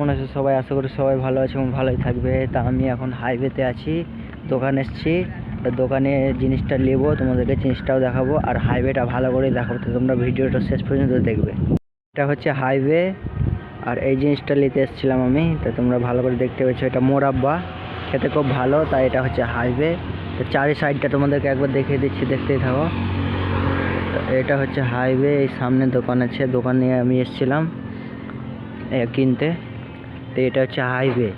কেমন আছে সবাই? আশা করি সবাই ভালো আছে এবং ভালোই থাকবে। তা আমি এখন হাইওয়েতে আছি, দোকান এসেছি। দোকানে জিনিসটা নেব, তোমাদেরকে জিনিসটাও দেখাবো। আর হাইওয়েটা ভালো করে দেখাবো, তো তোমরা ভিডিওটা শেষ পর্যন্ত দেখবে। এটা হচ্ছে হাইওয়ে আর এই জিনিসটা নিতে এসেছিলাম আমি। তা তোমরা ভালো করে দেখতে পেয়েছ, এটা মোরাব্বা খেতে খুব ভালো, তাই এটা হচ্ছে হাইওয়ে তো চারি সাইডটা তোমাদেরকে একবার দেখিয়ে দিচ্ছি, দেখতেই থাকো। এটা হচ্ছে হাইওয়ে এই সামনে দোকান আছে। দোকানে আমি এসেছিলাম কিনতে। তো এটা হচ্ছে হাইওয়ে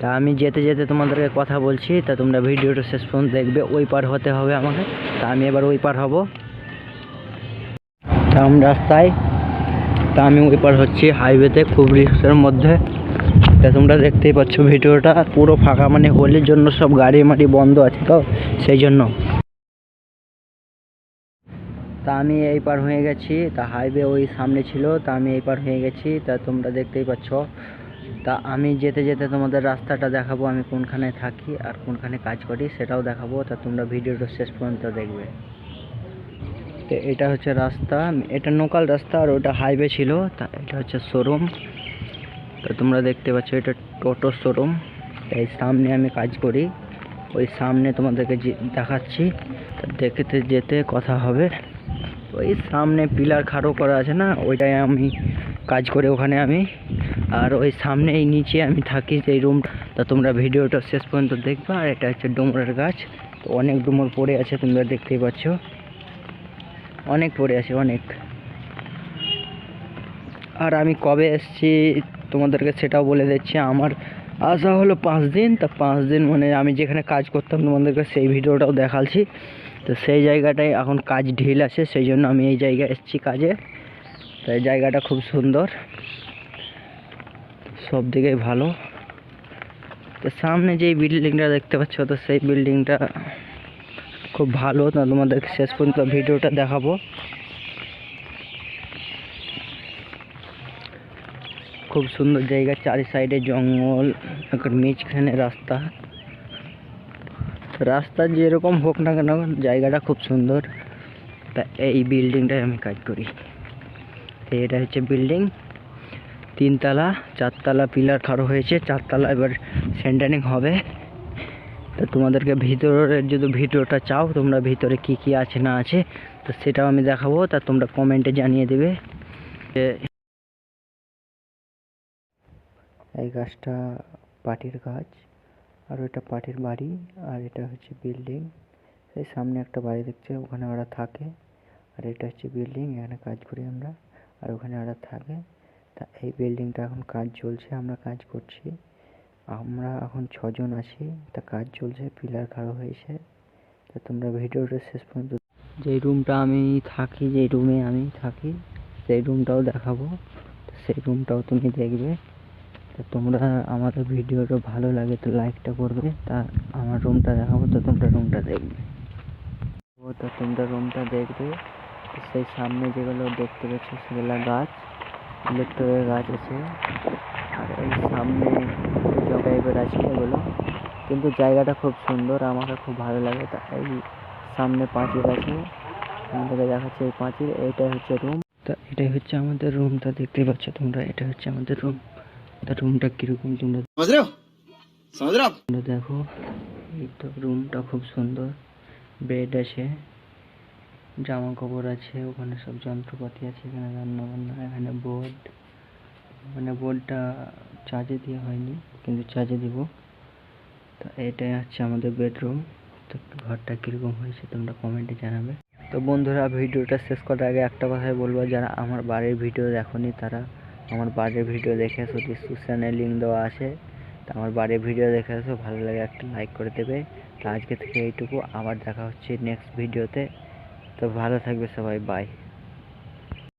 তা আমি যেতে যেতে তোমাদেরকে কথা বলছি, তা তোমরা ভিডিওটা শেষ পর্যন্ত দেখবে, ওই পার হতে হবে আমাকে। তা আমি এবার ওই পার হব। তা আমি রাস্তায়, তা আমি ওই পার হচ্ছি হাইওয়েতে খুব রিক্সের মধ্যে। তা তোমরা দেখতেই পাচ্ছ ভিডিওটা, পুরো ফাঁকা মানে হোলির জন্য সব গাড়ি মাড়ি বন্ধ আছে তো, সেই জন্য। তা আমি এই পার হয়ে গেছি, তা হাইওয়ে ওই সামনে ছিল, তা আমি এই পার হয়ে গেছি, তা তোমরা দেখতেই পাচ্ছ। তা আমি যেতে যেতে তোমাদের রাস্তাটা দেখাবো, আমি কোনখানে থাকি আর কোনখানে কাজ করি সেটাও দেখাবো, তা তোমরা ভিডিওটা শেষ পর্যন্ত দেখবে। তো এটা হচ্ছে রাস্তা, এটা লোকাল রাস্তা আর ওটা হাইওয়ে ছিল, তা এটা হচ্ছে শোরুম তো তোমরা দেখতে পাচ্ছ এটা টোটো শোরুম এই সামনে আমি কাজ করি, ওই সামনে তোমাদেরকে দেখাচ্ছি দেখতে যেতে কথা হবে। ওই সামনে পিলার খাড়ো করা আছে না, ওইটাই আমি কাজ করে ওখানে আমি। আর ওই সামনে এই নিচে আমি থাকি সেই রুমটা তা তোমরা ভিডিওটা শেষ পর্যন্ত দেখবে। আর এটা হচ্ছে ডুমুরের গাছ। তো অনেক ডুমুর পড়ে আছে, তোমরা দেখতেই পাচ্ছ। অনেক পড়ে আছে, অনেক। আর আমি কবে এসেছি তোমাদেরকে সেটাও বলে দিচ্ছি। আমার আসা হলো পাঁচ দিন। তা পাঁচ দিন মানে আমি যেখানে কাজ করতাম তোমাদেরকে সেই ভিডিওটাও দেখাচ্ছি। তো সেই জায়গাটায় এখন কাজ ঢিল আছে, সেই জন্য আমি এই জায়গায় এসেছি কাজে। তো এই জায়গাটা খুব সুন্দর। সব দিকেই ভালো। তো সামনে যেই বিল্ডিংটা দেখতে পাচ্ছ, তো সেই বিল্ডিংটা খুব ভালো। তা তোমাদেরকে শেষ পর্যন্ত ভিডিওটা দেখাবো। খুব সুন্দর জায়গা, চারি সাইডে জঙ্গল, একটা মাঝখানে রাস্তা। রাস্তা যেরকম হোক না কেন, জায়গাটা খুব সুন্দর। তা এই বিল্ডিংটায় আমি কাজ করি। এটা হচ্ছে বিল্ডিং। তিনতলা, চারতলা পিলার খাড়ো হয়েছে, চারতলা এবার সেন্টারিং হবে। তা তোমাদেরকে ভিতরের যদি ভিডিওটা চাও, তোমরা ভিতরে কি কি আছে না আছে, তো সেটাও আমি দেখাবো, তা তোমরা কমেন্টে জানিয়ে দেবে। এই গাছটা পাটির গাছ, আর ওইটা পাটির বাড়ি, আর এটা হচ্ছে বিল্ডিং এই সামনে একটা বাড়ি দেখছে, ওখানে ওরা থাকে, আর এটা হচ্ছে বিল্ডিং এখানে কাজ করি আমরা, আর ওখানে ওরা থাকে। তা এই বিল্ডিংটা এখন কাজ চলছে, আমরা কাজ করছি। আমরা এখন ছজন আছি, তা কাজ চলছে পিলার খাড়ো হয়েছে। তা তোমরা ভিডিওটা শেষ পর্যন্ত যেই রুমটা আমি থাকি যেই রুমে আমি থাকি, সেই রুমটাও দেখাবো। সেই রুমটাও তুমি দেখবে। তো তোমরা আমাদের ভিডিওটা ভালো লাগে তো লাইকটা করবে, তা আমার রুমটা দেখাবো, তো তোমরা রুমটা দেখবে। তো তোমরা রুমটা দেখবে। সেই সামনে যেগুলো দেখতে পাচ্ছ, সেগুলো গাছ। অনেক গাছ আছে। আর এই সামনে জল টাইপের আছে এগুলো কিন্তু জায়গাটা খুব সুন্দর আমাকে খুব ভালো লাগে। তা এই সামনে পাঁচিল আছে। আমাদেরকে দেখাচ্ছে এই পাঁচিল এইটাই হচ্ছে রুম তা এটাই হচ্ছে আমাদের রুমটা দেখতে পাচ্ছ তোমরা এটা হচ্ছে আমাদের রুম তা রুমটা কীরকম তোমরা তোমরা দেখো এই তো রুমটা খুব সুন্দর। বেড আছে। জামা কাপড় আছে, ওখানে সব যন্ত্রপাতি আছে, এখানে রান্না বান্না এখানে বোর্ড মানে বোর্ডটা চার্জে দেওয়া হয়নি, কিন্তু চার্জে দিব। তো এটাই হচ্ছে আমাদের বেডরুম তো ঘরটা কীরকম হয়েছে তোমরা কমেন্টে জানাবে। তো বন্ধুরা, ভিডিওটা শেষ করার আগে একটা কথাই বলব, যারা আমার বাড়ির ভিডিও দেখোনি তারা আমার বাড়ির ভিডিও দেখে এসো ডিসক্রিপশানে লিঙ্ক দেওয়া আছে। তো আমার বাড়ির ভিডিও দেখে এসো, ভালো লাগে একটা লাইক করে দেবে। তো আজকে থেকে এইটুকু, আবার দেখা হচ্ছে নেক্সট ভিডিওতে তো ভালো থাকবে সবাই বাই